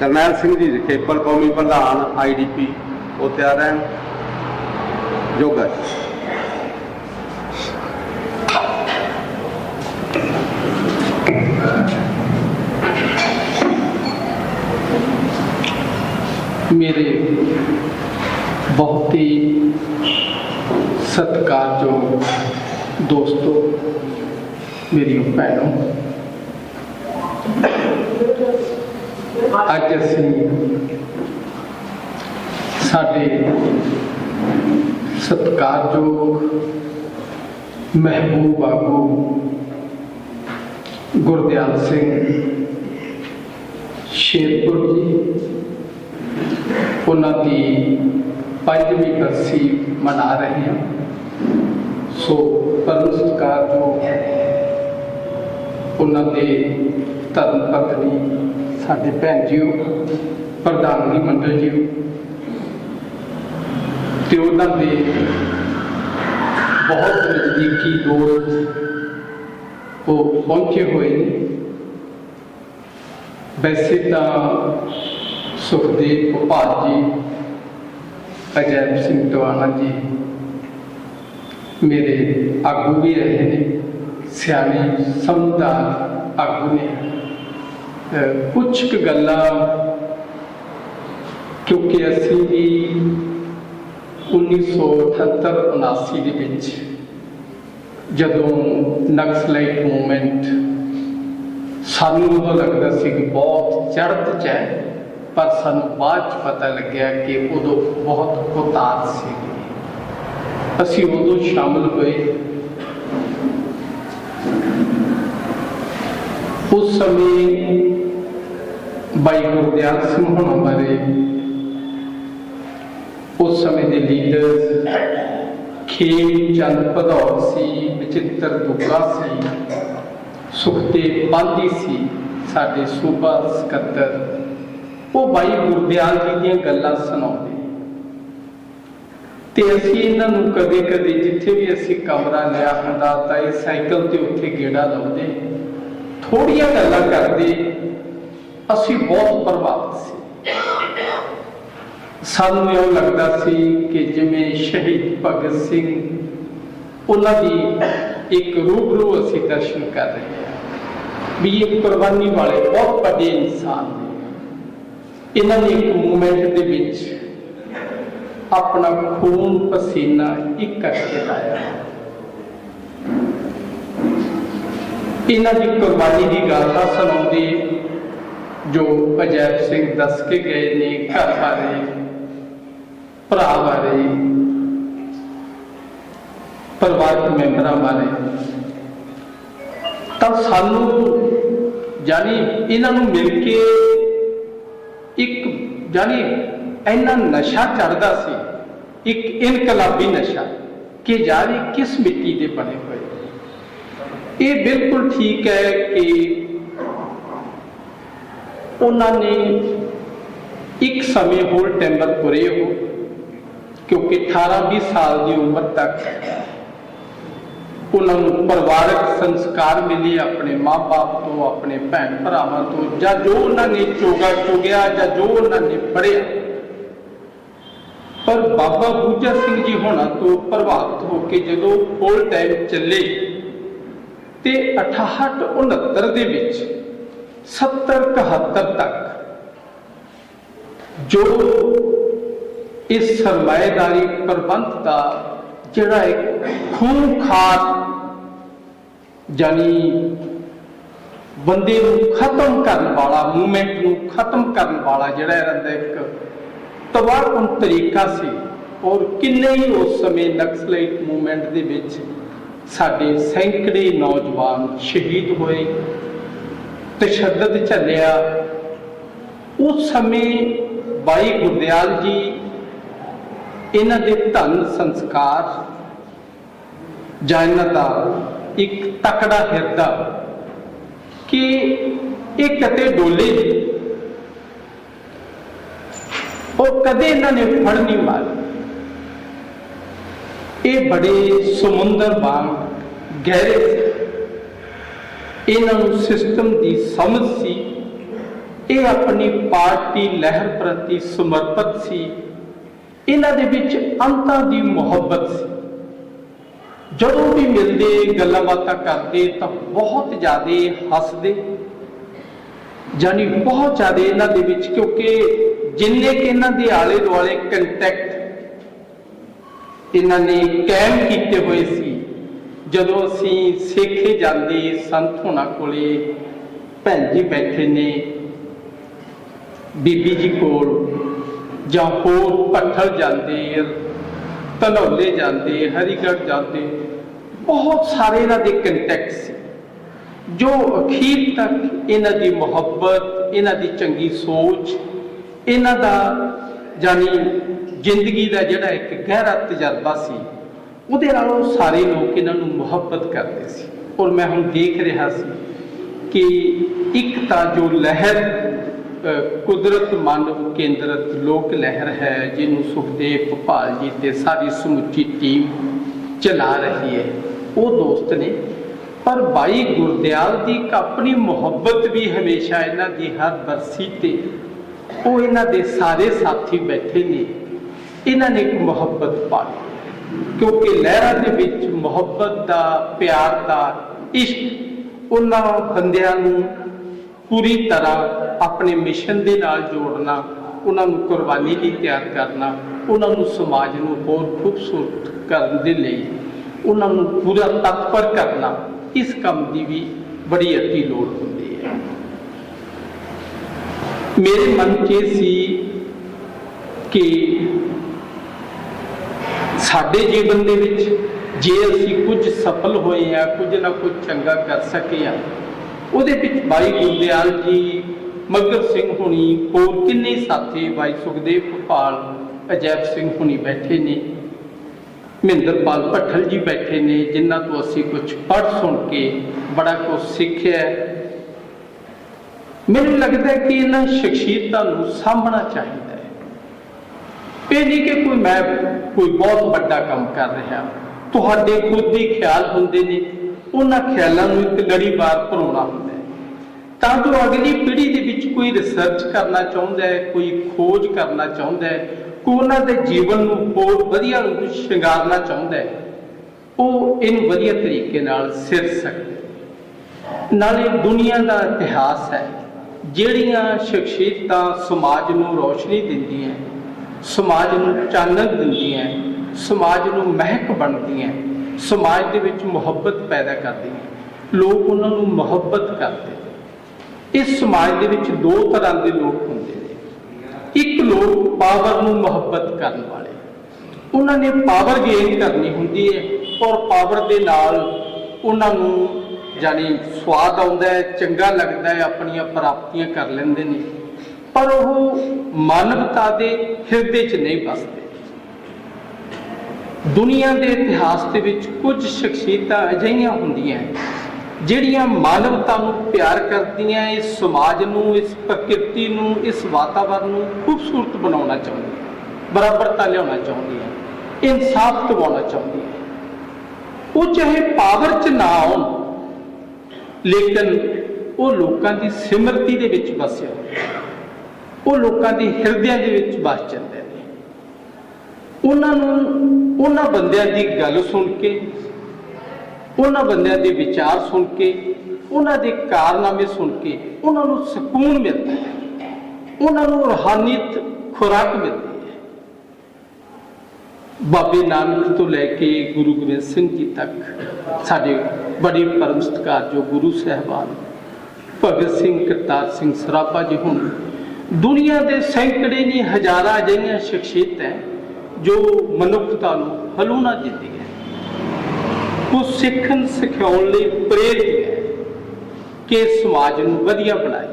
ਕਰਨੈਲ ਸਿੰਘ ਜੀ ਖੇਪਲ ਕੌਮੀ ਪ੍ਰਧਾਨ ਆਈਡੀਪੀ ਉਹ ਤਿਆਰ ਰਹਿਣ ਜੋਗਾ ਜੀ ਮੇਰੇ ਬਹੁਤ ਹੀ ਸਤਿਕਾਰਯੋਗ ਦੋਸਤੋ ਮੇਰੀਓ ਭੈਣੋ ਅੱਜ ਅਸੀਂ ਸਾਡੇ ਸਤਿਕਾਰਯੋਗ ਮਹਿਬੂਬ ਆਗੂ ਗੁਰਦਿਆਲ ਸਿੰਘ ਸ਼ੇਰਪੁਰ ਜੀ, ਉਹਨਾਂ ਦੀ ਪੰਜਵੀਂ ਬਰਸੀ ਮਨਾ ਰਹੇ ਹਾਂ। ਸੋ ਪਰਮ ਸਤਿਕਾਰਯੋਗ ਉਹਨਾਂ ਦੇ ਧਰਮ ਪਤਨੀ ਸਾਡੇ ਭੈਣ ਜੀਓ ਪ੍ਰਧਾਨਗੀ ਮੰਡਲ ਜੀਓ। ਤੇ ਉਹਨਾਂ ਦੇ ਬਹੁਤ ਨਜ਼ਦੀਕੀ ਦੋਸਤ ਉਹ ਪਹੁੰਚੇ ਹੋਏ ਨੇ। ਵੈਸੇ ਤਾਂ ਸੁਖਦੇਵ ਭੋਪਾਲ ਜੀ, ਅਜੈਬ ਸਿੰਘ ਟਵਾਣਾ ਜੀ ਮੇਰੇ ਆਗੂ ਵੀ ਰਹੇ ਨੇ। ਸਿਆਣੇ ਸਮਝਦਾਰ ਆਗੂ ਨੇ। ਕੁਝ ਕੁ ਗੱਲਾਂ ਕਿਉਂਕਿ ਅਸੀਂ ਵੀ 1978 79 ਦੇ ਵਿੱਚ ਜਦੋਂ ਨਕਸਲਾਈਟ ਮੂਵਮੈਂਟ ਸਾਨੂੰ ਉਦੋਂ ਲੱਗਦਾ ਸੀ ਕਿ ਬਹੁਤ ਚੜ੍ਹਤ ਚ ਹੈ, ਪਰ ਸਾਨੂੰ ਬਾਅਦ ਚ ਪਤਾ ਲੱਗਿਆ ਕਿ ਉਦੋਂ ਬਹੁਤ ਉਤਾਰ ਸੀ। ਅਸੀਂ ਉਦੋਂ ਸ਼ਾਮਲ ਹੋਏ। ਉਸ ਸਮੇਂ ਬਾਈ ਗੁਰਦਿਆਲ ਸਿੰਘ ਹੋਣਾ ਬਾਰੇ ਉਸ ਸਮੇਂ ਦੇ ਲੀਡਰ ਖੇਮ ਚੰਦ ਭਦੌਰ ਸੀ, ਵਿਚਿੱਤਰ ਦੁੱਗਾ ਸੀ ਸੁਖਦੇਵ ਪਾਂਧੀ ਸੀ ਸਾਡੇ ਸੂਬਾ ਸਕੱਤਰ। ਉਹ ਬਾਈ ਗੁਰਦਿਆਲ ਜੀ ਦੀਆਂ ਗੱਲਾਂ ਸੁਣਾਉਂਦੇ। ਤੇ ਅਸੀਂ ਇਹਨਾਂ ਨੂੰ ਕਦੇ ਕਦੇ ਜਿੱਥੇ ਵੀ ਅਸੀਂ ਕਮਰਾ ਲਿਆ ਹੁੰਦਾ ਤਾਂ ਇਹ ਸਾਈਕਲ ਤੇ ਉੱਥੇ ਗੇੜਾ ਲਾਉਂਦੇ। ਥੋੜੀਆਂ ਗੱਲਾਂ ਕਰਦੇ ਅਸੀਂ ਬਹੁਤ ਪ੍ਰਭਾਵਿਤ ਸੀ। ਸਾਨੂੰ ਇਹ ਲੱਗਦਾ ਸੀ ਕਿ ਜਿਵੇਂ ਸ਼ਹੀਦ ਭਗਤ ਸਿੰਘ, ਉਹਨਾਂ ਦੀ ਇੱਕ ਰੂਬਰੂ ਅਸੀਂ ਦਰਸ਼ਨ ਕਰ ਰਹੇ ਹਾਂ। ਵੀ ਇਹ ਕੁਰਬਾਨੀ ਵਾਲੇ ਬਹੁਤ ਵੱਡੇ ਇਨਸਾਨ ਨੇ। ਇਹਨਾਂ ਨੇ ਇੱਕ ਮੂਮੈਂਟ ਦੇ ਵਿੱਚ ਆਪਣਾ ਖੂਨ ਪਸੀਨਾ ਇੱਕ ਕਰਕੇ ਲਾਇਆ। ਇਹਨਾਂ ਦੀ ਕੁਰਬਾਨੀ ਦੀ ਗਾਥਾ ਜੋ ਅਜੈਬ ਸਿੰਘ ਦੱਸ ਕੇ ਗਏ ਨੇ ਘਰ ਬਾਰੇ, ਭਰਾ ਬਾਰੇ, ਪਰਿਵਾਰਕ ਮੈਂਬਰਾਂ ਬਾਰੇ, ਤਾਂ ਸਾਨੂੰ ਜਾਨੀ ਇਹਨਾਂ ਨੂੰ ਮਿਲ ਕੇ ਇੱਕ ਜਾਨੀ ਇੰਨਾ ਨਸ਼ਾ ਚੜਦਾ ਸੀ, ਇੱਕ ਇਨਕਲਾਬੀ ਨਸ਼ਾ ਕਿ ਜਾਨੀ ਕਿਸ ਮਿੱਟੀ ਦੇ ਬਣੇ ਹੋਏ। ਇਹ ਬਿਲਕੁਲ ਠੀਕ ਹੈ ਕਿ ਉਹਨਾਂ ਨੇ ਇੱਕ ਸਮੇਂ ਹੋਰ ਟੈਂਬਰ ਪੁਰੇ ਹੋ ਕਿਉਂਕਿ 18 20 ਸਾਲ ਦੀ ਉਮਰ ਤੱਕ ਉਹਨਾਂ ਨੂੰ ਪਰਿਵਾਰਕ ਸੰਸਕਾਰ ਮਿਲੇ ਆਪਣੇ ਮਾਪੇ ਤੋਂ, ਆਪਣੇ ਭੈਣ ਭਰਾਵਾਂ ਤੋਂ, ਜਾਂ ਜੋ ਉਹਨਾਂ ਨੇ ਚੋਗਾ ਚੁਗਿਆ, ਜਾਂ ਜੋ ਉਹਨਾਂ ਨੇ ਪੜਿਆ ਪਰ ਬਾਬਾ ਬੂਝਾ ਸਿੰਘ ਜੀ ਹੋਣਾ ਤੋਂ ਪ੍ਰਭਾਵਿਤ ਹੋ ਕੇ ਜਦੋਂ ਫੁੱਲ ਟਾਈਮ ਚੱਲੇ, ਤੇ 68 69 ਦੇ ਵਿੱਚ 70 71 ਤੱਕ ਜੋ ਇਸ ਸਰਮਾਏਦਾਰੀ ਪ੍ਰਬੰਧ ਦਾ ਜਿਹੜਾ ਇੱਕ ਖੂਨਖਾਰ ਜਾਨੀ ਬੰਦੇ ਨੂੰ ਖਤਮ ਕਰਨ ਵਾਲਾ ਮੂਵਮੈਂਟ ਨੂੰ ਖਤਮ ਕਰਨ ਵਾਲਾ ਜਿਹੜਾ ਇਹਨਾਂ ਦਾ ਇੱਕ ਤਬਾਹਕੁਨ ਤਰੀਕਾ ਸੀ, ਔਰ ਕਿੰਨੇ ਹੀ ਉਸ ਸਮੇਂ ਨਕਸਲਾਈਟ ਮੂਵਮੈਂਟ ਦੇ ਵਿੱਚ ਸਾਡੇ ਸੈਂਕੜੇ ਨੌਜਵਾਨ ਸ਼ਹੀਦ ਹੋਏ ਤਸ਼ੱਦਦ ਝੱਲਿਆ। ਉਸ ਸਮੇਂ ਬਾਈ ਗੁਰਦਿਆਲ ਜੀ ਇਹਨਾਂ ਦੇ ਧੰਨ ਸੰਸਕਾਰ, ਜਾਂ ਦਾ ਇੱਕ ਤਕੜਾ ਹਿਰਦਾ ਕਿ ਇਹ ਕਦੇ ਡੋਲੇ ਨਹੀਂ। ਉਹ ਕਦੇ ਇਹਨਾਂ ਨੇ ਫੜ ਨਹੀਂ ਮਾਰੀ। ਇਹ ਬੜੇ ਸਮੁੰਦਰ ਵਾਂਗ ਗਹਿਰੇ ਇਹਨਾਂ ਨੂੰ ਸਿਸਟਮ ਦੀ ਸਮਝ ਸੀ। ਇਹ ਆਪਣੀ ਪਾਰਟੀ ਲਹਿਰ ਪ੍ਰਤੀ ਸਮਰਪਿਤ ਸੀ। ਇਹਨਾਂ ਦੇ ਵਿੱਚ ਅੰਤਾਂ ਦੀ ਮੁਹੱਬਤ ਸੀ। ਜਦੋਂ ਵੀ ਮਿਲਦੇ, ਗੱਲਾਂ ਬਾਤਾਂ ਕਰਦੇ ਤਾਂ ਬਹੁਤ ਜ਼ਿਆਦਾ ਹੱਸਦੇ। ਜਾਨੀ ਬਹੁਤ ਜ਼ਿਆਦਾ ਇਹਨਾਂ ਦੇ ਵਿੱਚ ਕਿਉਂਕਿ ਜਿੰਨੇ ਕਿ ਇਹਨਾਂ ਦੇ ਆਲੇ ਦੁਆਲੇ ਕੰਟੈਕਟ ਇਹਨਾਂ ਨੇ ਕਾਇਮ ਕੀਤੇ ਹੋਏ ਸੀ ਜਦੋਂ ਅਸੀਂ ਸੇਖੇ ਜਾਂਦੇ ਸੰਤ ਹੋਣਾ ਕੋਲੇ, ਭੈਣ ਜੀ ਬੈਠੇ ਨੇ, ਬੀਬੀ ਜੀ ਕੋਲ ਜਾਂ ਹੋਰ ਪੱਥਰ ਜਾਂਦੇ, ਧਨੌਲੇ ਜਾਂਦੇ, ਹਰੀਗੜ੍ਹ ਜਾਂਦੇ, ਬਹੁਤ ਸਾਰੇ ਇਹਨਾਂ ਦੇ ਕੰਟੈਕਟ ਸੀ। ਜੋ ਅਖੀਰ ਤੱਕ ਇਹਨਾਂ ਦੀ ਮੁਹੱਬਤ, ਇਹਨਾਂ ਦੀ ਚੰਗੀ ਸੋਚ, ਇਹਨਾਂ ਦਾ ਜਾਨੀ ਜ਼ਿੰਦਗੀ ਦਾ ਜਿਹੜਾ ਇੱਕ ਗਹਿਰਾ ਤਜਰਬਾ ਸੀ ਉਹਦੇ ਨਾਲੋਂ ਸਾਰੇ ਲੋਕ ਇਹਨਾਂ ਨੂੰ ਮੁਹੱਬਤ ਕਰਦੇ ਸੀ। ਔਰ ਮੈਂ ਹੁਣ ਦੇਖ ਰਿਹਾ ਸੀ ਕਿ ਇੱਕ ਤਾਂ ਜੋ ਲਹਿਰ ਕੁਦਰਤ ਮਾਨਵ ਕੇਂਦਰਿਤ ਲੋਕ ਲਹਿਰ ਹੈ, ਜਿਹਨੂੰ ਸੁਖਦੇਵ ਭੋਪਾਲ ਜੀ ਤੇ ਸਾਰੀ ਸਮੁੱਚੀ ਟੀਮ ਚਲਾ ਰਹੀ ਹੈ, ਉਹ ਦੋਸਤ ਨੇ। ਪਰ ਬਾਈ ਗੁਰਦਿਆਲ ਦੀ ਇੱਕ ਆਪਣੀ ਮੁਹੱਬਤ ਵੀ ਹਮੇਸ਼ਾ ਇਹਨਾਂ ਦੀ ਹਰ ਬਰਸੀ ਤੇ ਉਹ ਇਹਨਾਂ ਦੇ ਸਾਰੇ ਸਾਥੀ ਬੈਠੇ ਨੇ। ਇਹਨਾਂ ਨੇ ਇੱਕ ਮੁਹੱਬਤ ਪਾਈ ਕਿਉਂਕਿ ਲਹਿਰਾਂ ਦੇ ਵਿੱਚ ਮੁਹੱਬਤ ਦਾ ਪਿਆਰ ਦਾ ਇਸ਼ਕ, ਉਹਨਾਂ ਬੰਦਿਆਂ ਨੂੰ ਪੂਰੀ ਤਰ੍ਹਾਂ ਆਪਣੇ ਮਿਸ਼ਨ ਦੇ ਨਾਲ ਜੋੜਨਾ, ਉਹਨਾਂ ਨੂੰ ਕੁਰਬਾਨੀ ਲਈ ਤਿਆਰ ਕਰਨਾ, ਉਹਨਾਂ ਨੂੰ ਸਮਾਜ ਨੂੰ ਹੋਰ ਖੂਬਸੂਰਤ ਕਰਨ ਦੇ ਲਈ, ਉਹਨਾਂ ਨੂੰ ਪੂਰਾ ਤਤਪਰ ਕਰਨਾ, ਇਸ ਕੰਮ ਦੀ ਵੀ ਬੜੀ ਅਤੀ ਲੋੜ ਹੁੰਦੀ ਹੈ। ਮੇਰੇ ਮਨ 'ਚ ਇਹ ਸੀ ਕਿ ਸਾਡੇ ਜੀਵਨ ਦੇ ਵਿੱਚ ਜੇ ਅਸੀਂ ਕੁਝ ਸਫਲ ਹੋਏ ਆ, ਕੁਝ ਨਾ ਕੁਝ ਚੰਗਾ ਕਰ ਸਕੇ ਆ, ਉਹਦੇ ਵਿੱਚ ਬਾਈ ਗੁਰਦਿਆਲ ਜੀ ਮਗਰ ਸਿੰਘ ਹੁਣੀ, ਹੋਰ ਕਿੰਨੇ ਸਾਥੀ ਬਾਈ ਸੁਖਦੇਵ ਭੋਪਾਲ ਅਜੈਬ ਸਿੰਘ ਹੁਣੀ ਬੈਠੇ ਨੇ, ਮਹਿੰਦਰਪਾਲ ਭੱਠਲ ਜੀ ਬੈਠੇ ਨੇ, ਜਿਨ੍ਹਾਂ ਤੋਂ ਅਸੀਂ ਕੁਝ ਪੜ੍ਹ ਸੁਣ ਕੇ ਬੜਾ ਕੁਝ ਸਿੱਖਿਆ ਮੈਨੂੰ ਲੱਗਦਾ ਕਿ ਇਹਨਾਂ ਸ਼ਖਸੀਅਤਾਂ ਨੂੰ ਸਾਂਭਣਾ ਚਾਹੀਦਾ ਇਹ ਨਹੀਂ ਕਿ ਕੋਈ ਮੈਂ ਕੋਈ ਬਹੁਤ ਵੱਡਾ ਕੰਮ ਕਰ ਰਿਹਾ। ਤੁਹਾਡੇ ਖੁਦ ਦੇ ਖਿਆਲ ਹੁੰਦੇ ਨੇ, ਉਹਨਾਂ ਖਿਆਲਾਂ ਨੂੰ ਇੱਕ ਲੜੀਵਾਰ ਭਰੋਣਾ ਹੁੰਦਾ ਹੈ। ਤਾਂ ਜੋ ਅਗਲੀ ਪੀੜ੍ਹੀ ਦੇ ਵਿੱਚ ਕੋਈ ਰਿਸਰਚ ਕਰਨਾ ਚਾਹੁੰਦਾ ਹੈ, ਕੋਈ ਖੋਜ ਕਰਨਾ ਚਾਹੁੰਦਾ ਹੈ, ਕੋਈ ਉਹਨਾਂ ਦੇ ਜੀਵਨ ਨੂੰ ਹੋਰ ਵਧੀਆ ਰੂਪ ਵਿੱਚ ਸ਼ਿੰਗਾਰਨਾ ਚਾਹੁੰਦਾ ਹੈ, ਉਹ ਇਹਨੂੰ ਵਧੀਆ ਤਰੀਕੇ ਨਾਲ ਸਿਰ ਸਕਦਾ ਨਾਲੇ ਦੁਨੀਆ ਦਾ ਇਤਿਹਾਸ ਹੈ, ਜਿਹੜੀਆਂ ਸ਼ਖਸੀਅਤਾਂ ਸਮਾਜ ਨੂੰ ਰੋਸ਼ਨੀ ਦਿੰਦੀਆਂ ਸਮਾਜ ਨੂੰ ਚਾਨਣ ਦਿੰਦੀਆਂ ਸਮਾਜ ਨੂੰ ਮਹਿਕ ਬਣਦੀਆਂ ਸਮਾਜ ਦੇ ਵਿੱਚ ਮੁਹੱਬਤ ਪੈਦਾ ਕਰਦੀਆਂ ਲੋਕ ਉਹਨਾਂ ਨੂੰ ਮੁਹੱਬਤ ਕਰਦੇ ਇਸ ਸਮਾਜ ਦੇ ਵਿੱਚ ਦੋ ਤਰ੍ਹਾਂ ਦੇ ਲੋਕ ਹੁੰਦੇ ਨੇ। ਇੱਕ ਲੋਕ ਪਾਵਰ ਨੂੰ ਮੁਹੱਬਤ ਕਰਨ ਵਾਲੇ। ਉਹਨਾਂ ਨੇ ਪਾਵਰ ਗੇਨ ਕਰਨੀ ਹੁੰਦੀ ਹੈ ਔਰ ਪਾਵਰ ਦੇ ਨਾਲ ਉਹਨਾਂ ਨੂੰ ਜਾਨੀ ਸਵਾਦ ਆਉਂਦਾ ਹੈ, ਚੰਗਾ ਲੱਗਦਾ ਹੈ, ਆਪਣੀਆਂ ਪ੍ਰਾਪਤੀਆਂ ਕਰ ਲੈਂਦੇ ਨੇ। ਪਰ ਉਹ ਮਾਨਵਤਾ ਦੇ ਹਿਰਦੇ 'ਚ ਨਹੀਂ ਬਸਦੇ ਦੁਨੀਆ ਦੇ ਇਤਿਹਾਸ ਦੇ ਵਿੱਚ ਕੁਝ ਸ਼ਖਸੀਅਤਾਂ ਅਜਿਹੀਆਂ ਹੁੰਦੀਆਂ ਜਿਹੜੀਆਂ ਮਾਨਵਤਾ ਨੂੰ ਪਿਆਰ ਕਰਦੀਆਂ, ਇਸ ਸਮਾਜ ਨੂੰ, ਇਸ ਪ੍ਰਕਿਰਤੀ ਨੂੰ, ਇਸ ਵਾਤਾਵਰਣ ਨੂੰ ਖੂਬਸੂਰਤ ਬਣਾਉਣਾ ਚਾਹੁੰਦੀਆਂ, ਬਰਾਬਰਤਾ ਲਿਆਉਣਾ ਚਾਹੁੰਦੀਆਂ, ਇਨਸਾਫ ਦਿਵਾਉਣਾ ਚਾਹੁੰਦੀਆਂ। ਉਹ ਚਾਹੇ ਪਾਵਰ 'ਚ ਨਾ ਆਉਣ, ਲੇਕਿਨ ਉਹ ਲੋਕਾਂ ਦੀ ਸਿਮਰਤੀ ਦੇ ਵਿੱਚ ਵਸਿਆ ਉਹ ਲੋਕਾਂ ਦੇ ਹਿਰਦਿਆਂ ਦੇ ਵਿੱਚ ਵਸ ਜਾਂਦੇ ਨੇ। ਉਹਨਾਂ ਨੂੰ, ਉਹਨਾਂ ਬੰਦਿਆਂ ਦੀ ਗੱਲ ਸੁਣ ਕੇ, ਉਹਨਾਂ ਬੰਦਿਆਂ ਦੇ ਵਿਚਾਰ ਸੁਣ ਕੇ, ਉਹਨਾਂ ਦੇ ਕਾਰਨਾਮੇ ਸੁਣ ਕੇ ਉਹਨਾਂ ਨੂੰ ਸਕੂਨ ਮਿਲਦਾ ਹੈ। ਉਹਨਾਂ ਨੂੰ ਰੂਹਾਨੀਅਤ ਖੁਰਾਕ ਮਿਲਦੀ ਹੈ। ਬਾਬੇ ਨਾਨਕ ਤੋਂ ਲੈ ਕੇ ਗੁਰੂ ਗੋਬਿੰਦ ਸਿੰਘ ਜੀ ਤੱਕ ਸਾਡੇ ਬੜੀ ਪਰਮ ਜੋ ਗੁਰੂ ਸਾਹਿਬਾਨ ਭਗਤ ਸਿੰਘ ਕਰਤਾਰ ਸਿੰਘ ਸਰਾਭਾ ਜੀ ਹੁਣ ਦੁਨੀਆ ਦੇ ਸੈਂਕੜੇ ਨਹੀਂ, ਹਜ਼ਾਰਾਂ ਅਜਿਹੀਆਂ ਸ਼ਖਸੀਅਤਾਂ ਹੈ ਜੋ ਮਨੁੱਖਤਾ ਨੂੰ ਹਲੂਣਾ ਦਿੰਦੀ ਹੈ। ਉਹ ਸਿੱਖਣ ਸਿਖਾਉਣ ਲਈ ਪ੍ਰੇਰਿਤ ਹੈ ਕਿ ਸਮਾਜ ਨੂੰ ਵਧੀਆ ਬਣਾਏ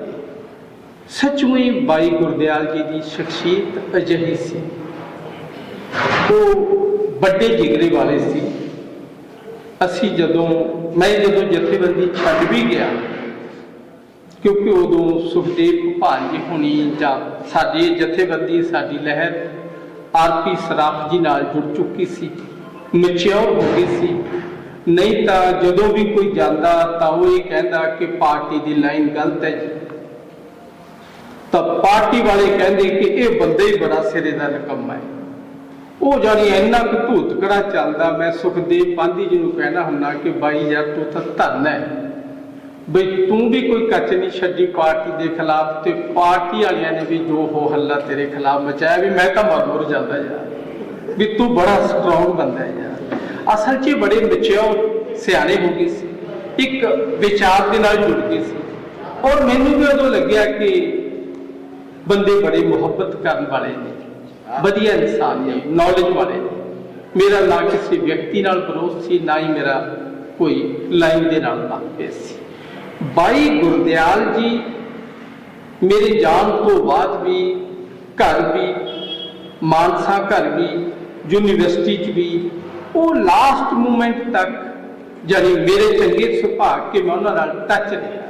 ਸੱਚਮੁਈ ਬਾਈ ਗੁਰਦਿਆਲ ਜੀ ਦੀ ਸ਼ਖਸੀਅਤ ਅਜਿਹੀ ਸੀ। ਉਹ ਵੱਡੇ ਜਿਗਰੇ ਵਾਲੇ ਸੀ। ਅਸੀਂ ਜਦੋਂ, ਮੈਂ ਜਦੋਂ ਜਥੇਬੰਦੀ ਛੱਡ ਵੀ ਗਿਆ ਕਿਉਂਕਿ ਉਦੋਂ ਸੁਖਦੇਵ ਭੋਪਾਲ ਜੀ ਹੁਣੀ ਜਾਂ ਸਾਡੀ ਜਥੇਬੰਦੀ, ਸਾਡੀ ਲਹਿਰ ਆਰਪੀ ਸਰਾਫ ਜੀ ਨਾਲ ਜੁੜ ਚੁੱਕੀ ਸੀ ਮੈਚਿਓਰ ਹੋ ਗਈ ਸੀ। ਨਹੀਂ ਤਾਂ ਜਦੋਂ ਵੀ ਕੋਈ ਜਾਂਦਾ ਤਾਂ ਉਹ ਇਹ ਕਹਿੰਦਾ ਕਿ ਪਾਰਟੀ ਦੀ ਲਾਈਨ ਗਲਤ ਹੈ ਜੀ। ਤਾਂ ਪਾਰਟੀ ਵਾਲੇ ਕਹਿੰਦੇ ਕਿ ਇਹ ਬੰਦੇ ਹੀ ਬੜਾ ਸਿਰੇ ਦਾ ਨਿਕੰਮਾ ਹੈ। ਉਹ ਜਾਨੀ ਇੰਨਾ ਕੁ ਧੂਤਕੜਾ ਚੱਲਦਾ, ਮੈਂ ਸੁਖਦੇਵ ਪਾਂਧੀ ਜੀ ਨੂੰ ਕਹਿਣਾ ਹੁੰਦਾ ਕਿ ਬਾਈ ਯਾਰ ਤੂੰ ਤਾਂ ਧੰਨ ਹੈ। ਬਈ ਤੂੰ ਵੀ ਕੋਈ ਕੱਚ ਨਹੀਂ ਛੱਡੀ ਪਾਰਟੀ ਦੇ ਖਿਲਾਫ ਤੇ ਪਾਰਟੀ ਵਾਲਿਆਂ ਨੇ ਵੀ ਜੋ ਹੋ ਹੱਲਾ ਤੇਰੇ ਖਿਲਾਫ ਮਚਾਇਆ ਵੀ ਮੈਂ ਤਾਂ ਮਰ ਜਾਂਦਾ ਯਾਰ। ਵੀ ਤੂੰ ਬੜਾ ਸਟਰੋਂਗ ਬੰਦਾ ਹੈ ਯਾਰ। ਅਸਲ 'ਚ ਬੜੇ ਮੈਚੁਰ ਸਿਆਣੇ ਹੋ ਗਏ ਸੀ। ਇੱਕ ਵਿਚਾਰ ਦੇ ਨਾਲ ਜੁੜ ਗਏ ਸੀ। ਔਰ ਮੈਨੂੰ ਵੀ ਉਦੋਂ ਲੱਗਿਆ ਕਿ ਬੰਦੇ ਬੜੇ ਮੁਹੱਬਤ ਕਰਨ ਵਾਲੇ ਨੇ। ਵਧੀਆ ਇਨਸਾਨ ਨੇ ਨੌਲੇਜ ਵਾਲੇ ਨੇ। ਮੇਰਾ ਨਾ ਕਿਸੇ ਵਿਅਕਤੀ ਨਾਲ ਵਿਰੋਧ ਸੀ, ਨਾ ਹੀ ਮੇਰਾ ਕੋਈ ਲਾਈਨ ਦੇ ਨਾਲ ਮਤਭੇਦ ਸੀ। ਬਾਈ ਗੁਰਦਿਆਲ ਜੀ, ਮੇਰੇ ਜਾਣ ਤੋਂ ਬਾਅਦ ਵੀ ਘਰ ਵੀ, ਮਾਨਸਾ ਘਰ ਵੀ, ਯੂਨੀਵਰਸਿਟੀ 'ਚ ਵੀ, ਉਹ ਲਾਸਟ ਮੂਮੈਂਟ ਤੱਕ ਜਾਨੀ ਮੇਰੇ ਚੰਗੇ ਸੁਭਾਗ ਕੇ ਮੈਂ ਉਹਨਾਂ ਨਾਲ ਟੱਚ ਰਿਹਾ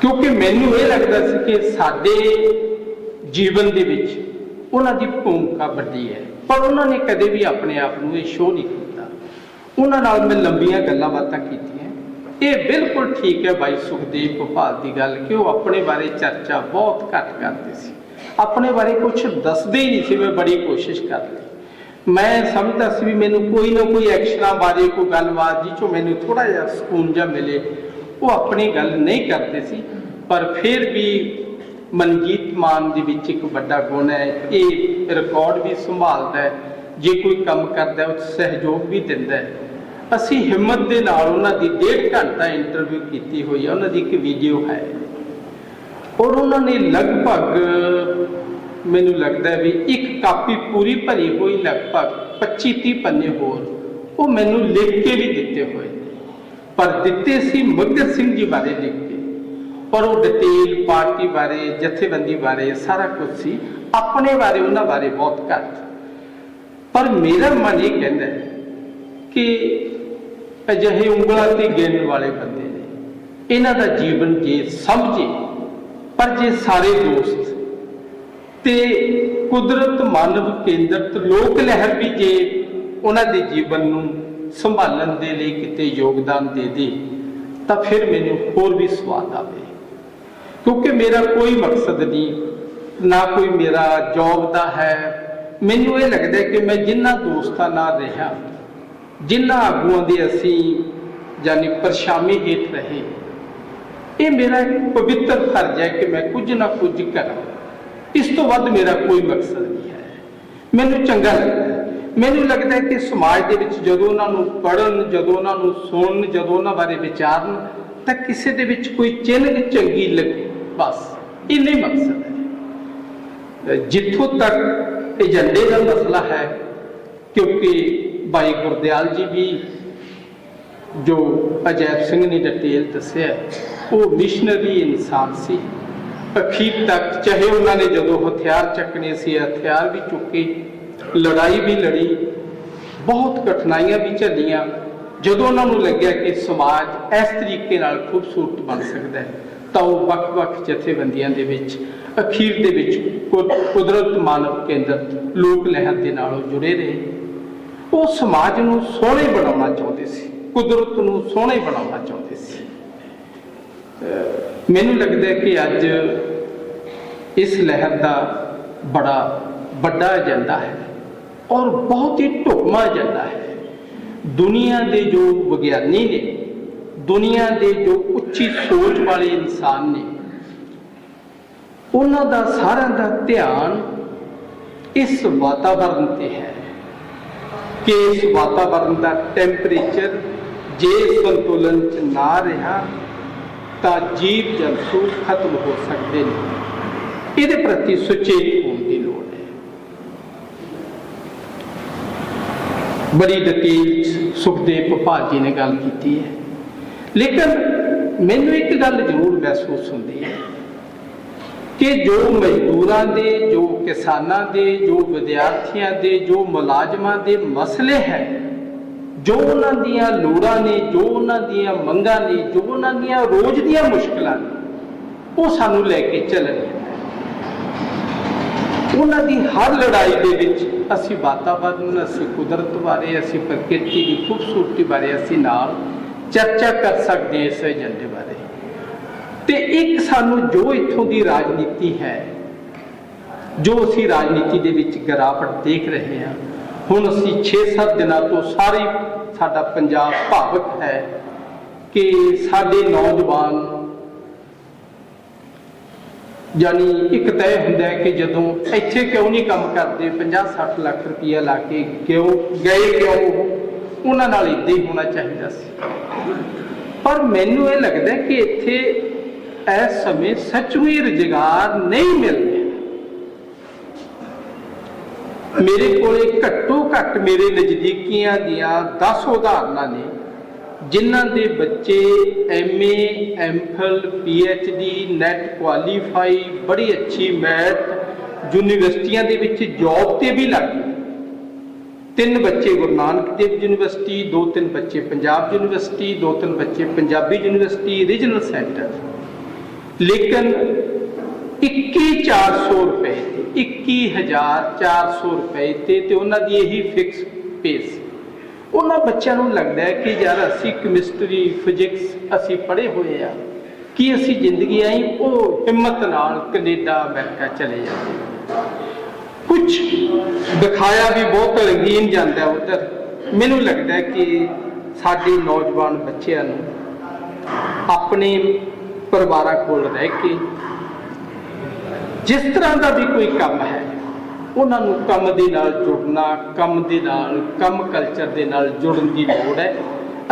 ਕਿਉਂਕਿ ਮੈਨੂੰ ਇਹ ਲੱਗਦਾ ਸੀ ਕਿ ਸਾਡੇ ਜੀਵਨ ਦੇ ਵਿੱਚ ਉਹਨਾਂ ਦੀ ਭੂਮਿਕਾ ਵੱਡੀ ਹੈ, ਪਰ ਉਹਨਾਂ ਨੇ ਕਦੇ ਵੀ ਆਪਣੇ ਆਪ ਨੂੰ ਇਹ ਸ਼ੋਅ ਨਹੀਂ ਕੀਤਾ। ਉਹਨਾਂ ਨਾਲ ਮੈਂ ਲੰਬੀਆਂ ਗੱਲਾਂ ਬਾਤਾਂ ਕੀਤੀਆਂ। ਇਹ ਬਿਲਕੁਲ ਠੀਕ ਹੈ ਬਾਈ ਸੁਖਦੇਵ ਭੋਪਾਲ ਦੀ ਗੱਲ ਕਿ ਉਹ ਆਪਣੇ ਬਾਰੇ ਚਰਚਾ ਬਹੁਤ ਘੱਟ ਕਰਦੇ ਸੀ। ਆਪਣੇ ਬਾਰੇ ਕੁਝ ਦੱਸਦੇ ਹੀ ਨਹੀਂ ਸੀ, ਮੈਂ ਬੜੀ ਕੋਸ਼ਿਸ਼ ਕਰ ਲਈ। ਮੈਂ ਸਮਝਦਾ ਸੀ ਵੀ ਮੈਨੂੰ ਕੋਈ ਨਾ ਕੋਈ ਐਕਸ਼ਨਾਂ ਬਾਰੇ ਕੋਈ ਗੱਲਬਾਤ ਜੀ ਚੋਂ ਮੈਨੂੰ ਥੋੜਾ ਜਿਹਾ ਸਕੂਨ ਜਿਹਾ ਮਿਲੇ। ਉਹ ਆਪਣੀ ਗੱਲ ਨਹੀਂ ਕਰਦੇ ਸੀ, ਪਰ ਫਿਰ ਵੀ ਮਨਜੀਤ ਮਾਨ ਦੇ ਵਿੱਚ ਇੱਕ ਵੱਡਾ ਗੁਣ ਹੈ, ਇਹ ਰਿਕਾਰਡ ਵੀ ਸੰਭਾਲਦਾ ਹੈ। ਜੇ ਕੋਈ ਕੰਮ ਕਰਦਾ ਉਹ ਸਹਿਯੋਗ ਵੀ ਦਿੰਦਾ ਹੈ। ਅਸੀਂ ਹਿੰਮਤ ਦੇ ਨਾਲ ਉਹਨਾਂ ਦੀ ਡੇਢ ਘੰਟਾ ਇੰਟਰਵਿਊ ਕੀਤੀ ਹੋਈ ਹੈ, ਉਹਨਾਂ ਦੀ ਇੱਕ ਵੀਡੀਓ ਹੈ। ਔਰ ਉਹਨਾਂ ਨੇ ਲਗਭਗ, ਮੈਨੂੰ ਲੱਗਦਾ ਵੀ ਇੱਕ ਕਾਪੀ ਪੂਰੀ ਭਰੀ ਹੋਈ, ਲਗਭਗ 25 30 ਪੰਨੇ ਹੋਰ, ਉਹ ਮੈਨੂੰ ਲਿਖ ਕੇ ਵੀ ਦਿੱਤੇ ਹੋਏ। ਨੇ ਪਰ ਦਿੱਤੇ ਸੀ ਮਗਰ ਸਿੰਘ ਜੀ ਬਾਰੇ ਲਿਖ ਕੇ। ਪਰ ਉਹ ਡਿਟੇਲ ਪਾਰਟੀ ਬਾਰੇ, ਜਥੇਬੰਦੀ ਬਾਰੇ, ਸਾਰਾ ਕੁਝ ਸੀ, ਆਪਣੇ ਬਾਰੇ, ਉਹਨਾਂ ਬਾਰੇ ਬਹੁਤ ਘੱਟ। ਪਰ ਮੇਰਾ ਮਨ ਇਹ ਕਹਿੰਦਾ ਕਿ ਅਜਿਹੇ ਉਂਗਲਾਂ ਤੇ ਗਿਣਨ ਵਾਲੇ ਬੰਦੇ ਨੇ। ਇਹਨਾਂ ਦਾ ਜੀਵਨ ਜੇ ਸਮਝੇ, ਪਰ ਜੇ ਸਾਰੇ ਦੋਸਤ ਤੇ ਕੁਦਰਤ ਮਾਨਵ ਕੇਂਦਰਿਤ ਲੋਕ ਲਹਿਰ ਵੀ ਜੇ ਉਹਨਾਂ ਦੇ ਜੀਵਨ ਨੂੰ ਸੰਭਾਲਣ ਦੇ ਲਈ ਕਿਤੇ ਯੋਗਦਾਨ ਦੇ ਦੇ, ਤਾਂ ਫਿਰ ਮੈਨੂੰ ਹੋਰ ਵੀ ਸਵਾਦ ਆਵੇ। ਕਿਉਂਕਿ ਮੇਰਾ ਕੋਈ ਮਕਸਦ ਨਹੀਂ, ਨਾ ਕੋਈ ਮੇਰਾ ਜੌਬ ਦਾ ਹੈ। ਮੈਨੂੰ ਇਹ ਲੱਗਦਾ ਕਿ ਮੈਂ ਜਿੰਨਾ ਦੋਸਤਾਂ ਨਾਲ ਰਿਹਾ ਜਿਨ੍ਹਾਂ ਆਗੂਆਂ ਦੇ ਅਸੀਂ ਜਾਨੀ ਪਰਛਾਵੇਂ ਹੇਠ ਰਹੇ। ਇਹ ਮੇਰਾ ਇੱਕ ਪਵਿੱਤਰ ਫਰਜ਼ ਹੈ ਕਿ ਮੈਂ ਕੁਝ ਨਾ ਕੁਝ ਕਰਾਂ। ਇਸ ਤੋਂ ਵੱਧ ਮੇਰਾ ਕੋਈ ਮਕਸਦ ਨਹੀਂ ਹੈ। ਮੈਨੂੰ ਚੰਗਾ ਲੱਗਦਾ ਮੈਨੂੰ ਲੱਗਦਾ ਹੈ ਕਿ ਸਮਾਜ ਦੇ ਵਿੱਚ ਜਦੋਂ ਉਹਨਾਂ ਨੂੰ ਪੜਨ ਜਦੋਂ ਉਹਨਾਂ ਨੂੰ ਸੁਣਨ, ਜਦੋਂ ਉਹਨਾਂ ਬਾਰੇ ਵਿਚਾਰਨ, ਤਾਂ ਕਿਸੇ ਦੇ ਵਿੱਚ ਕੋਈ ਚਿੰਨ੍ਹ ਚੰਗੀ ਲੱਗੇ। ਬਸ ਇੰਨੇ ਮਕਸਦ ਹੈ। ਜਿੱਥੋਂ ਤੱਕ ਏਜੰਡੇ ਦਾ ਮਸਲਾ ਹੈ, ਕਿਉਂਕਿ ਬਾਈ ਗੁਰਦਿਆਲ ਜੀ ਵੀ ਜੋ ਅਜੈਬ ਸਿੰਘ ਨੇ ਡਿਟੇਲ ਦੱਸਿਆ ਉਹ ਮਿਸ਼ਨਰੀ ਇਨਸਾਨ ਸੀ। ਅਖੀਰ ਤੱਕ ਚਾਹੇ ਉਹਨਾਂ ਨੇ ਜਦੋਂ ਹਥਿਆਰ ਚੱਕਣੇ ਸੀ, ਹਥਿਆਰ ਵੀ ਚੁੱਕੇ, ਲੜਾਈ ਵੀ ਲੜੀ, ਬਹੁਤ ਕਠਿਨਾਈਆਂ ਵੀ ਝੱਲੀਆਂ, ਜਦੋਂ ਉਹਨਾਂ ਨੂੰ ਲੱਗਿਆ ਕਿ ਸਮਾਜ ਇਸ ਤਰੀਕੇ ਨਾਲ ਖੂਬਸੂਰਤ ਬਣ ਸਕਦਾ ਹੈ, ਤਾਂ ਉਹ ਵੱਖ-ਵੱਖ ਜਥੇਬੰਦੀਆਂ ਦੇ ਵਿੱਚ, ਅਖੀਰ ਦੇ ਵਿੱਚ ਕੁ- ਕੁਦਰਤ ਮਾਨਵ ਕੇਂਦਰਿਤ ਲੋਕ ਲਹਿਰ ਦੇ ਨਾਲ ਜੁੜੇ ਰਹੇ। ਉਹ ਸਮਾਜ ਨੂੰ ਸੋਹਣੇ ਬਣਾਉਣਾ ਚਾਹੁੰਦੇ ਸੀ, ਕੁਦਰਤ ਨੂੰ ਸੋਹਣੇ ਬਣਾਉਣਾ ਚਾਹੁੰਦੇ ਸੀ। ਮੈਨੂੰ ਲੱਗਦਾ ਕਿ ਅੱਜ ਇਸ ਲਹਿਰ ਦਾ ਬੜਾ ਵੱਡਾ ਏਜੰਡਾ ਹੈ ਔਰ ਬਹੁਤ ਹੀ ਢੁਕਵਾਂ ਏਜੰਡਾ ਹੈ। ਦੁਨੀਆ ਦੇ ਜੋ ਵਿਗਿਆਨੀ ਨੇ, ਦੁਨੀਆ ਦੇ ਜੋ ਉੱਚੀ ਸੋਚ ਵਾਲੇ ਇਨਸਾਨ ਨੇ, ਉਹਨਾਂ ਦਾ ਸਾਰਿਆਂ ਦਾ ਧਿਆਨ ਇਸ ਵਾਤਾਵਰਣ ਤੇ ਹੈ। ਕਿ ਇਸ ਵਾਤਾਵਰਣ ਦਾ ਟੈਂਪਰੇਚਰ ਜੇ ਸੰਤੁਲਨ ਚ ਨਾ ਰਿਹਾ, ਤਾਂ ਜੀਵ ਜੰਤੂ ਖਤਮ ਹੋ ਸਕਦੇ ਨੇ। ਇਹਦੇ ਪ੍ਰਤੀ ਸੁਚੇਤ ਹੋਣ ਦੀ ਲੋੜ ਹੈ। ਬੜੀ ਡਿਟੇਲ ਸੁਖਦੇਵ ਭੋਪਾਲ ਜੀ ਨੇ ਗੱਲ ਕੀਤੀ ਹੈ। ਲੇਕਿਨ ਮੈਨੂੰ ਇੱਕ ਗੱਲ ਜ਼ਰੂਰ ਮਹਿਸੂਸ ਹੁੰਦੀ ਹੈ। ਕਿ ਜੋ ਮਜ਼ਦੂਰਾਂ ਦੇ, ਜੋ ਕਿਸਾਨਾਂ ਦੇ, ਜੋ ਵਿਦਿਆਰਥੀਆਂ ਦੇ, ਜੋ ਮੁਲਾਜ਼ਮਾਂ ਦੇ ਮਸਲੇ ਹੈ, ਜੋ ਉਹਨਾਂ ਦੀਆਂ ਲੋੜਾਂ ਨੇ, ਜੋ ਉਹਨਾਂ ਦੀਆਂ ਮੰਗਾਂ ਨੇ, ਜੋ ਉਹਨਾਂ ਦੀਆਂ ਰੋਜ਼ ਦੀਆਂ ਮੁਸ਼ਕਲਾਂ ਨੇ, ਉਹ ਸਾਨੂੰ ਲੈ ਕੇ ਚੱਲਣੀਆਂ ਉਹਨਾਂ ਦੀ ਹਰ ਲੜਾਈ ਦੇ ਵਿੱਚ ਅਸੀਂ ਵਾਤਾਵਰਨ, ਅਸੀਂ ਕੁਦਰਤ ਬਾਰੇ, ਅਸੀਂ ਪ੍ਰਕਿਰਤੀ ਦੀ ਖੂਬਸੂਰਤੀ ਬਾਰੇ ਅਸੀਂ ਨਾਲ ਚਰਚਾ ਕਰ ਸਕਦੇ ਹਾਂ ਇਸ ਏਜੰਡੇ ਬਾਰੇ। ਤੇ ਇੱਕ ਸਾਨੂੰ ਜੋ ਇੱਥੋਂ ਦੀ ਰਾਜਨੀਤੀ ਹੈ, ਜੋ ਅਸੀਂ ਰਾਜਨੀਤੀ ਦੇ ਵਿੱਚ ਗਿਰਾਵਟ ਦੇਖ ਰਹੇ ਹਾਂ, ਹੁਣ ਅਸੀਂ 6-7 ਦਿਨਾਂ ਤੋਂ ਸਾਰੇ ਸਾਡਾ ਪੰਜਾਬ ਭਾਵਕ ਹੈ ਕਿ ਸਾਡੇ ਨੌਜਵਾਨ ਯਾਨੀ ਇੱਕ ਤੈਅ ਹੁੰਦਾ ਕਿ ਜਦੋਂ ਇੱਥੇ ਕਿਉਂ ਨਹੀਂ ਕੰਮ ਕਰਦੇ 50-60 ਲੱਖ ਰੁਪਈਆ ਲਾ ਕੇ ਕਿਉਂ ਗਏ ਕਿਉਂ ਉਹਨਾਂ ਨਾਲ ਇੱਦਾਂ ਹੀ ਹੋਣਾ ਚਾਹੀਦਾ ਸੀ। ਪਰ ਮੈਨੂੰ ਇਹ ਲੱਗਦਾ ਕਿ ਇੱਥੇ ਇਸ ਸਮੇਂ ਸੱਚਮੁੱਚ ਰੁਜ਼ਗਾਰ ਨਹੀਂ ਮਿਲ ਰਿਹਾ ਮੇਰੇ ਕੋਲੇ ਘੱਟੋ ਘੱਟ ਮੇਰੇ ਨਜ਼ਦੀਕੀਆਂ ਦੀਆਂ 10 ਉਦਾਹਰਨਾਂ ਨੇ, ਜਿਨ੍ਹਾਂ ਦੇ ਬੱਚੇ MA MPhil PhD NET qualify, ਬੜੀ ਅੱਛੀ ਮੈਥ, ਯੂਨੀਵਰਸਿਟੀਆਂ ਦੇ ਵਿੱਚ ਜੌਬ ਤੇ ਵੀ ਲੱਗ ਗਏ। ਤਿੰਨ ਬੱਚੇ ਗੁਰੂ ਨਾਨਕ ਦੇਵ ਯੂਨੀਵਰਸਿਟੀ, ਦੋ ਤਿੰਨ ਬੱਚੇ ਪੰਜਾਬ ਯੂਨੀਵਰਸਿਟੀ, ਦੋ ਤਿੰਨ ਬੱਚੇ ਪੰਜਾਬੀ ਯੂਨੀਵਰਸਿਟੀ, ਰੀਜਨਲ ਸੈਂਟਰ। ਲੇਕਿਨ 21400 ਰੁਪਏ ਤੇ 21400 ਰੁਪਏ ਤੇ ਤੇ ਉਹਨਾਂ ਦੀ ਇਹੀ ਫਿਕਸ ਪੇਸ ਉਹਨਾਂ ਬੱਚਿਆਂ ਨੂੰ ਲੱਗਦਾ ਹੈ ਕਿ ਯਾਰ ਅਸੀਂ ਕੈਮਿਸਟਰੀ ਫਿਜ਼ਿਕਸ ਅਸੀਂ ਪੜ੍ਹੇ ਹੋਏ ਆ। ਕਿ ਅਸੀਂ ਜ਼ਿੰਦਗੀ ਆਈ ਉਹ ਹਿੰਮਤ ਨਾਲ ਕੈਨੇਡਾ, ਅਮਰੀਕਾ ਚਲੇ ਜਾਂਦੇ ਕੁਝ ਦਿਖਾਇਆ ਵੀ ਬਹੁਤ ਰੰਗੀਨ ਜਾਂਦਾ ਉਧਰ। ਮੈਨੂੰ ਲੱਗਦਾ ਕਿ ਸਾਡੇ ਨੌਜਵਾਨ ਬੱਚਿਆਂ ਨੂੰ ਆਪਣੇ ਪਰਿਵਾਰਾਂ ਕੋਲ ਰਹਿ ਕੇ ਜਿਸ ਤਰ੍ਹਾਂ ਦਾ ਵੀ ਕੋਈ ਕੰਮ ਹੈ, ਉਹਨਾਂ ਨੂੰ ਕੰਮ ਦੇ ਨਾਲ ਜੁੜਨਾ, ਕੰਮ ਦੇ ਨਾਲ, ਕੰਮ ਕਲਚਰ ਦੇ ਨਾਲ ਜੁੜਨ ਦੀ ਲੋੜ ਹੈ।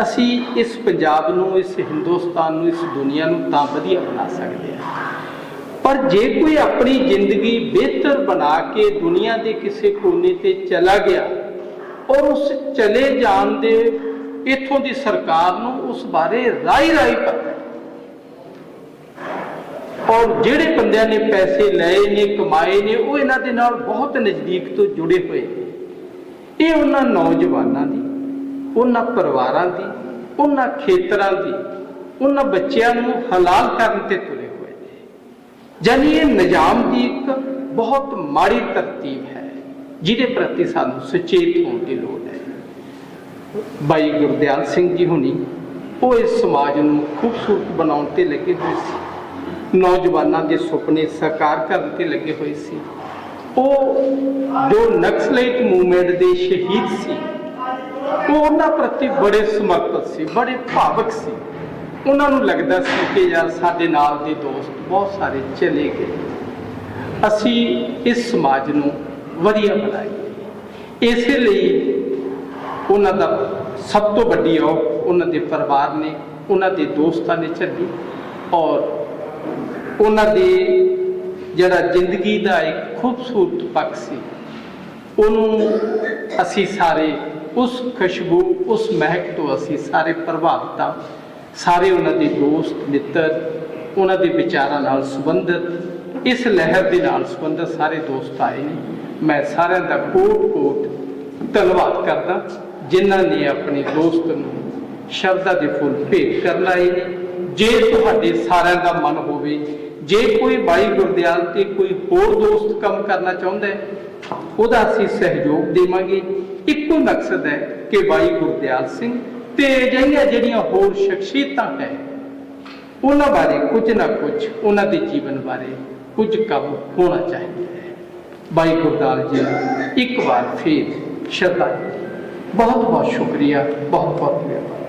ਅਸੀਂ ਇਸ ਪੰਜਾਬ ਨੂੰ, ਇਸ ਹਿੰਦੁਸਤਾਨ ਨੂੰ, ਇਸ ਦੁਨੀਆ ਨੂੰ ਤਾਂ ਵਧੀਆ ਬਣਾ ਸਕਦੇ ਹਾਂ। ਪਰ ਜੇ ਕੋਈ ਆਪਣੀ ਜ਼ਿੰਦਗੀ ਬਿਹਤਰ ਬਣਾ ਕੇ ਦੁਨੀਆ ਦੇ ਕਿਸੇ ਕੋਨੇ ਤੇ ਚਲਾ ਗਿਆ ਔਰ ਉਸ ਚਲੇ ਜਾਣ ਦੇ ਇਥੋਂ ਦੀ ਸਰਕਾਰ ਨੂੰ ਉਸ ਬਾਰੇ ਰਾਈ ਰਾਈ ਪਤਾ ਔਰ ਜਿਹੜੇ ਬੰਦਿਆਂ ਨੇ ਪੈਸੇ ਲਏ ਨੇ, ਕਮਾਏ ਨੇ, ਉਹ ਇਹਨਾਂ ਦੇ ਨਾਲ ਬਹੁਤ ਨਜ਼ਦੀਕ ਤੋਂ ਜੁੜੇ ਹੋਏ ਇਹ ਉਹਨਾਂ ਨੌਜਵਾਨਾਂ ਦੀ, ਉਹਨਾਂ ਪਰਿਵਾਰਾਂ ਦੀ, ਉਹਨਾਂ ਖੇਤਰਾਂ ਦੀ, ਉਹਨਾਂ ਬੱਚਿਆਂ ਨੂੰ ਹਲਾਲ ਕਰਨ ਤੇ ਤੁਲੇ ਹੋਏ ਨੇ। ਜਾਨੀ ਇਹ ਨਿਜ਼ਾਮ ਦੀ ਇੱਕ ਬਹੁਤ ਮਾੜੀ ਤਰਤੀਬ ਹੈ, ਜਿਹਦੇ ਪ੍ਰਤੀ ਸਾਨੂੰ ਸੁਚੇਤ ਹੋਣ ਦੀ ਲੋੜ ਹੈ। ਬਾਈ ਗੁਰਦਿਆਲ ਸਿੰਘ ਜੀ ਹੁਣੀ, ਉਹ ਇਸ ਸਮਾਜ ਨੂੰ ਖੂਬਸੂਰਤ ਬਣਾਉਣ ਤੇ ਲੱਗੇ ਹੋਏ ਸੀ। ਨੌਜਵਾਨਾਂ ਦੇ ਸੁਪਨੇ ਸਾਕਾਰ ਕਰਨ ਤੇ ਲੱਗੇ ਹੋਏ ਸੀ। ਉਹ ਜੋ ਨਕਸਲਾਈਟ ਮੂਵਮੈਂਟ ਦੇ ਸ਼ਹੀਦ ਸੀ। ਉਹ ਉਹਨਾਂ ਪ੍ਰਤੀ ਬੜੇ ਸਮਰਪਿਤ ਸੀ, ਬੜੇ ਭਾਵਕ ਸੀ। ਉਹਨਾਂ ਨੂੰ ਲੱਗਦਾ ਸੀ ਕਿ ਯਾਰ ਸਾਡੇ ਨਾਲ ਦੇ ਦੋਸਤ ਬਹੁਤ ਸਾਰੇ ਚਲੇ ਗਏ। ਅਸੀਂ ਇਸ ਸਮਾਜ ਨੂੰ ਵਧੀਆ ਬਣਾਈਏ ਇਸੇ ਲਈ ਉਹਨਾਂ ਦਾ ਸਭ ਤੋਂ ਵੱਡੀ ਔਖ ਉਹਨਾਂ ਦੇ ਪਰਿਵਾਰ ਨੇ, ਉਹਨਾਂ ਦੇ ਦੋਸਤਾਂ ਨੇ ਝੱਲੀ ਔਰ ਉਹਨਾਂ ਦੇ ਜਿਹੜਾ ਜ਼ਿੰਦਗੀ ਦਾ ਇੱਕ ਖੂਬਸੂਰਤ ਪੱਖ ਸੀ, ਉਹਨੂੰ ਅਸੀਂ ਸਾਰੇ ਉਸ ਖੁਸ਼ਬੂ, ਉਸ ਮਹਿਕ ਤੋਂ ਅਸੀਂ ਸਾਰੇ ਪ੍ਰਭਾਵਿਤ ਹਾਂ। ਸਾਰੇ ਉਹਨਾਂ ਦੇ ਦੋਸਤ, ਮਿੱਤਰ, ਉਹਨਾਂ ਦੇ ਵਿਚਾਰਾਂ ਨਾਲ ਸੰਬੰਧਿਤ, ਇਸ ਲਹਿਰ ਦੇ ਨਾਲ ਸੰਬੰਧਿਤ ਸਾਰੇ ਦੋਸਤ ਆਏ ਨੇ। ਮੈਂ ਸਾਰਿਆਂ ਦਾ ਕੋਟ ਕੋਟ ਧੰਨਵਾਦ ਕਰਦਾ, ਜਿਨ੍ਹਾਂ ਨੇ ਆਪਣੇ ਦੋਸਤ ਨੂੰ ਸ਼ਬਦਾਂ ਦੇ ਫੁੱਲ ਭੇਟ ਕਰਨ ਆਏ ਨੇ। ਜੇ ਤੁਹਾਡੇ ਸਾਰਿਆਂ ਦਾ ਮਨ ਹੋਵੇ, ਜੇ ਕੋਈ ਬਾਈ ਗੁਰਦਿਆਲ ਤੇ ਕੋਈ ਹੋਰ ਦੋਸਤ ਕੰਮ ਕਰਨਾ ਚਾਹੁੰਦਾ ਹੈ, ਉਹਦਾ ਅਸੀਂ ਸਹਿਯੋਗ ਦੇਵਾਂਗੇ। ਇੱਕੋ ਮਕਸਦ ਹੈ ਕਿ ਬਾਈ ਗੁਰਦਿਆਲ ਸਿੰਘ ਤੇ ਅਜਿਹੀਆਂ ਜਿਹੜੀਆਂ ਹੋਰ ਸ਼ਖਸੀਅਤਾਂ ਹੈ, ਉਹਨਾਂ ਬਾਰੇ ਕੁਝ ਨਾ ਕੁਝ, ਉਹਨਾਂ ਦੇ ਜੀਵਨ ਬਾਰੇ ਕੁਝ ਕੰਮ ਹੋਣਾ ਚਾਹੀਦਾ ਹੈ। ਬਾਈ ਗੁਰਦਾਲ ਜੀ, ਇੱਕ ਵਾਰ ਫੇਰ ਸ਼ਰਧਾਂਜਲੀ ਬਹੁਤ ਬਹੁਤ ਸ਼ੁਕਰੀਆ ਬਹੁਤ ਬਹੁਤ ਧੰਨਵਾਦ।